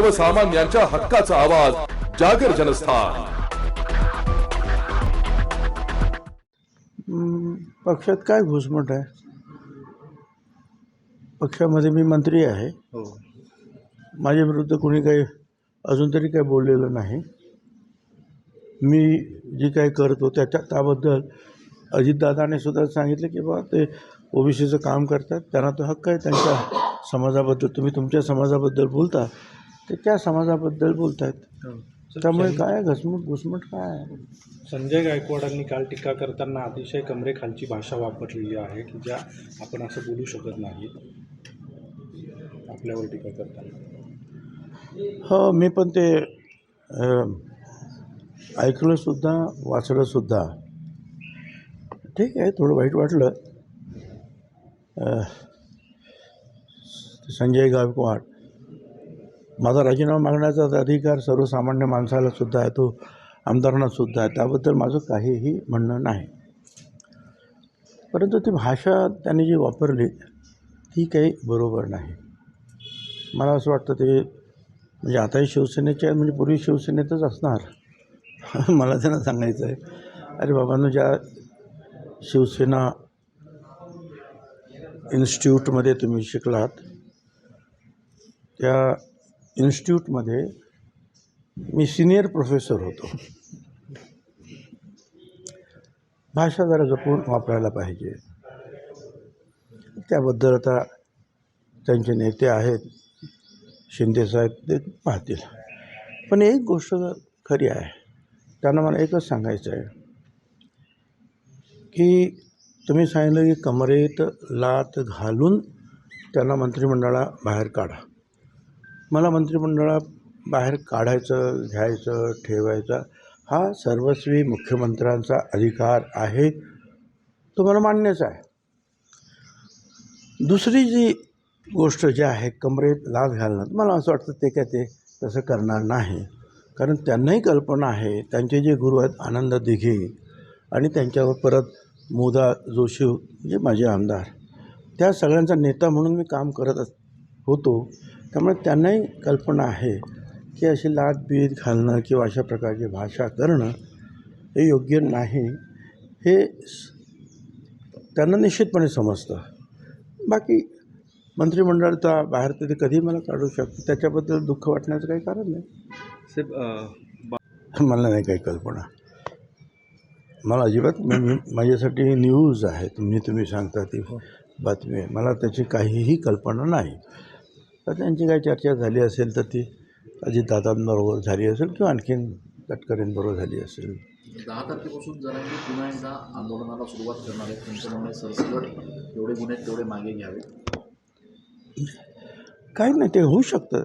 सर्वसामान्यांच्या हक्काचा आवाज जागर जनस्थान. पक्षात काय घुसमट आहे? पक्षामध्ये मी मंत्री आहे. हो. माझ्या विरुद्ध कोणी काही अजून तरी काही बोललेलं नाही. मी जे काही करतो त्याच्या त्याबद्दल अजितदादाने सुद्धा सांगितलं की बा ते ओबीसीचं काम करतात. त्यांना तो हक्क आहे त्यांच्या समाजाबद्दल. तुम्ही तुमच्या समाजाबद्दल बोलता. ते त्या समाजाबद्दल बोलतायत. त्यामुळे काय घसमट घुसमट काय आहे? संजय गायकवाडांनी काल टीका करताना अतिशय कमरेखालची भाषा वापरलेली आहे की ज्या आपण असं बोलू शकत नाही आपल्यावर टीका करताना. हो मी पण ते ऐकलंसुद्धा वाचलंसुद्धा. ठीक आहे थोडं वाईट वाटलं. संजय गायकवाड माझा राजीनामा मागण्याचा अधिकार सर्वसामान्य माणसाला सुद्धा आहे तो आमदारांना सुद्धा आहे. त्याबद्दल माझं काहीही म्हणणं नाही. परंतु ती भाषा त्यांनी जी वापरली ती काही बरोबर नाही. मला असं वाटतं ते म्हणजे आताही शिवसेनेचे म्हणजे पूर्वी शिवसेनेतच असणार. मला त्यांना सांगायचं आहे. अरे बाबांनो ज्या शिवसेना इन्स्टिट्यूटमध्ये तुम्ही शिकलात त्या इन्स्टिट्यूटमध्ये मी सिनियर प्रोफेसर होतो. भाषा जरा जपून वापरायला पाहिजे. त्याबद्दल आता त्यांचे नेते आहेत शिंदेसाहेब ते पाहतील. पण एक गोष्ट खरी आहे त्यांना मला एकच सांगायचं आहे की तुम्ही सांगितलं की कमरेत लात घालून त्यांना मंत्रिमंडळा बाहेर काढा. मला मंत्रिमंडळा बाहेर काढायचं घ्यायचं ठेवायचं हा सर्वस्वी मुख्यमंत्र्यांचा अधिकार आहे तो मला मान्यच आहे. दुसरी जी गोष्ट जी आहे कमरेत लाच घालणं मला असं वाटतं ते काय ते तसं करणार नाही. कारण त्यांनाही कल्पना आहे त्यांचे जे गुरु आहेत आनंद दिघे आणि त्यांच्यावर परत मोदा जोशी म्हणजे जे माझे आमदार त्या सगळ्यांचा नेता म्हणून मी काम करत अस- होतो. त्यामुळे त्यांनाही कल्पना आहे की अशी लात बीत घालणं किंवा अशा प्रकारची भाषा करणं हे योग्य नाही. हे त्यांना निश्चितपणे समजतं. बाकी मंत्रिमंडळाचा बाहेर ते कधी मला काढू शकतो. त्याच्याबद्दल दुःख वाटण्याचं काही कारण नाही. साहेब मला नाही काही कल्पना. मला अजिबात माझ्यासाठी न्यूज आहे. तुम्ही तुम्ही सांगता ती बातमी. आहे मला त्याची काहीही कल्पना नाही. तर त्यांची काही चर्चा झाली असेल तर ती अजितदादांबरोबर झाली असेल किंवा आणखीन तटकरेंबरोबर झाली असेल. दहा तारखेपासून पुन्हा एकदा आंदोलनाला सुरुवात करणार म्हणणं आहे सरसकट जेवढे गुन्हे तेवढे मागे घ्यावे. काही नाही ते होऊ शकतं.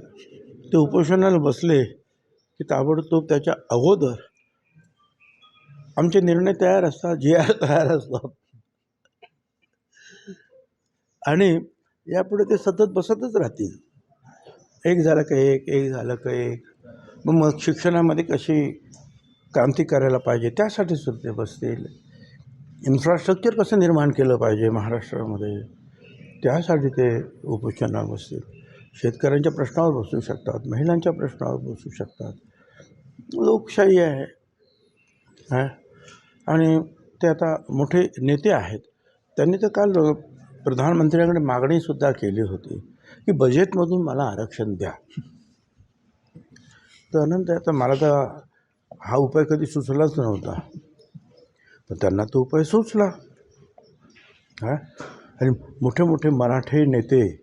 ते उपोषणाला बसले की ताबडतोब त्याच्या अगोदर आमचे निर्णय तयार असतात जे आर तयार असतात. आणि यापुढे ते सतत बसतच राहतील. एक झालं का एक एक झालं का एक. मग मग शिक्षणामध्ये कशी क्रांती करायला पाहिजे त्यासाठी सुद्धा बसतील. इन्फ्रास्ट्रक्चर कसं निर्माण केलं पाहिजे महाराष्ट्रामध्ये त्यासाठी ते उपोषणावर बसतील. शेतकऱ्यांच्या प्रश्नावर बसू शकतात महिलांच्या प्रश्नावर बसू शकतात. लोकशाही आहे. हां? आणि ते आता मोठे नेते आहेत. त्यांनी तर काल प्रधानमंत्र्यांकडे मागणीसुद्धा केली होती. की बजेटमधून मला आरक्षण द्या. तर अनंत आता मला तर हा उपाय कधी सुचलाच नव्हता. पण त्यांना तो उपाय सुचला. हां? आणि मोठे मोठे मराठी नेते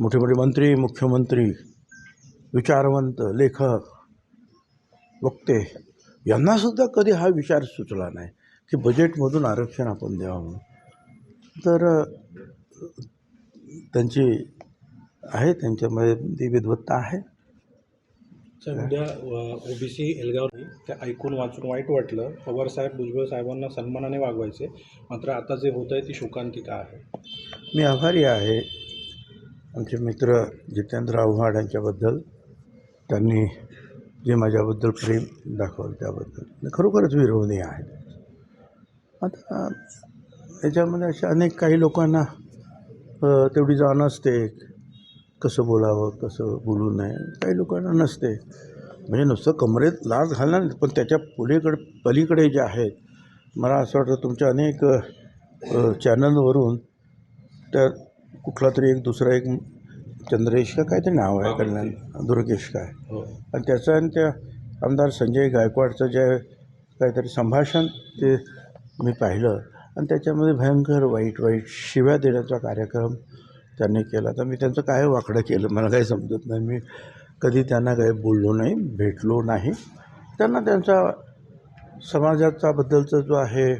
मोठे मोठे मंत्री मुख्यमंत्री विचारवंत लेखक वक्ते यांनासुद्धा कधी हा विचार सुचला नाही की बजेटमधून आरक्षण आपण द्यावं म्हणून. तर त्यांची आहे त्यांच्यामध्ये ती विद्वत्ता आहे. उद्या ओबीसी एल्गाव ते ऐकून वाचून वाईट वाटलं. पवार साहेब भुजबळ साहेबांना सन्मानाने वागवायचे. मात्र आता जे होत आहे ती शोकांतिका आहे. मी आभारी आहे. आमचे मित्र जितेंद्र आव्हाड यांच्याबद्दल त्यांनी जे माझ्याबद्दल प्रेम दाखवलं त्याबद्दल. खरोखरच विरोधी आहेत आता याच्यामध्ये अशा अनेक काही लोकांना तेवढी जाण असते. कसं बोलावं कसं बोलू नये काही लोकांना नसते. म्हणजे नुसतं कमरेत लाच घालणार नाही, पण त्याच्या पुढेकडे पलीकडे जे आहेत मला असं वाटतं तुमच्या अनेक चॅनलवरून त्या कुठला तरी एक दुसरा एक चंद्रेश का काहीतरी नाव आहे कल्याण दुर्गेश. काय हो. आणि त्याचं आणि त्या आमदार संजय गायकवाडचं जे काहीतरी संभाषण ते मी पाहिलं. आणि त्याच्यामध्ये भयंकर वाईट वाईट शिव्या देण्याचा कार्यक्रम त्यांनी केला. तर मी त्यांचं काय वाकडं केलं मला काही समजत नाही. मी कधी त्यांना काही बोललो नाही भेटलो नाही. त्यांना त्यांचा समाजाचा बद्दलचा जो आहे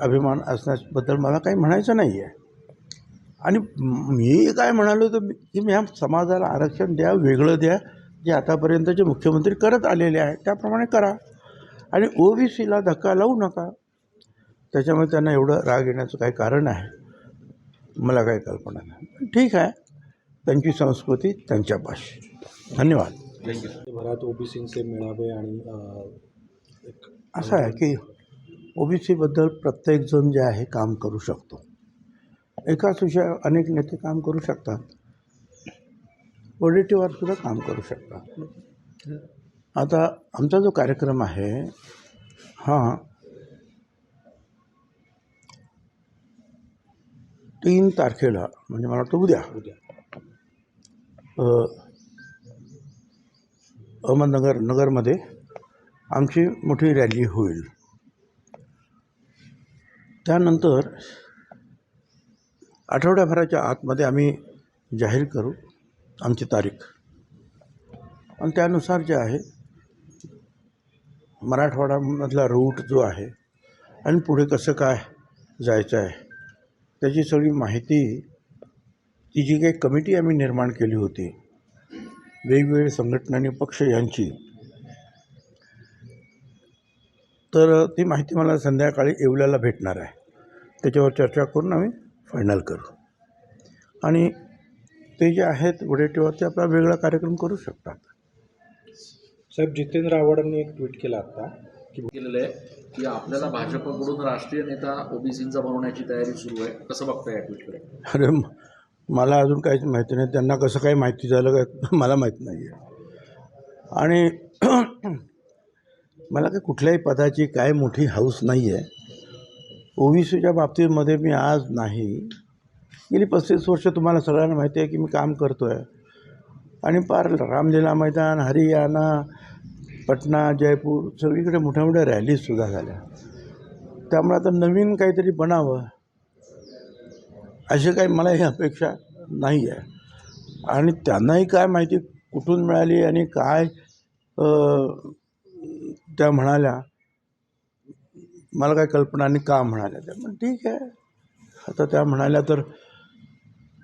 अभिमान असण्याबद्दल मला काही म्हणायचं नाही आहे. आणि मी काय म्हणालो तर मी- की मी ह्या समाजाला आरक्षण द्या वेगळं द्या जे आतापर्यंत जे मुख्यमंत्री करत आलेले आहे त्याप्रमाणे करा. आणि ओ बी सीला धक्का लावू नका. त्याच्यामुळे त्यांना एवढं राग येण्याचं काही कारण आहे. मला काही कल्पना नाही. ठीक आहे. त्यांची संस्कृती त्यांच्यापाशी. धन्यवाद. भरात ओबीसींचे मेळावे आणि असं आहे की ओबीसीबद्दल प्रत्येकजण जे आहे काम करू शकतो. एकाच विषयावर अनेक नेते काम करू शकतात. पॉझिटिव्हवर सुद्धा काम करू शकतात. आता आमचा जो कार्यक्रम आहे हा तीन तारखेला म्हणजे मला वाटतं उद्या. अहमदनगर नगरमध्ये आमची मोठी रॅली होईल. त्यानंतर आठवड्याभराच्या आतमध्ये आम्ही जाहीर करू आमची तारीख. आणि त्यानुसार जे आहे मराठवाड्यामधला रूट जो आहे आणि पुढे कसं काय जायचं आहे त्याची सगळी माहिती ती जी काही कमिटी आम्ही निर्माण केली होती वेगवेगळे आणि पक्ष यांची तर ती माहिती मला संध्याकाळी येवल्याला भेटणार आहे. त्याच्यावर चर्चा करून आम्ही फायनल करू. आणि ते जे आहेत वडेटीवर ते आपला वेगळा कार्यक्रम करू शकतात. साहेब जितेंद्र आव्हाडांनी एक ट्विट केला आता. केलेलं आहे की आपल्याला भाजपकडून राष्ट्रीय नेता ओबीसींचा बनवण्याची तयारी सुरू आहे. कसं बघता या ट्विटकडे अरे मला अजून काहीच माहिती नाही. त्यांना कसं काही माहिती झालं काय मला माहीत नाही आहे आणि मला काही कुठल्याही पदाची काय मोठी हाऊस नाही आहे ओबीसीच्या बाबतीमध्ये मी आज नाही. गेली पस्तीस वर्ष तुम्हाला सगळ्यांना माहिती आहे की मी काम करतो आहे आणि पार रामलीला मैदान हरियाणा पटना जयपूर सगळीकडे मोठ्या मोठ्या रॅलीजसुद्धा झाल्या. त्यामुळे आता नवीन काहीतरी बनावं अशी काही मला ही अपेक्षा नाही आहे आणि त्यांनाही काय माहिती कुठून मिळाली आणि काय त्या म्हणाल्या. मला काय कल्पना आणि का म्हणाल्या त्या. पण ठीक आहे. आता त्या म्हणाल्या तर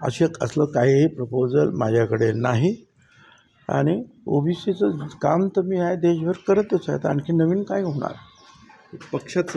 असे असलं काहीही प्रपोजल माझ्याकडे नाही. आणि ओबीसीचं काम तर मी आहे देशभर करतच आहे तर आणखी नवीन काय होणार? पक्षाचं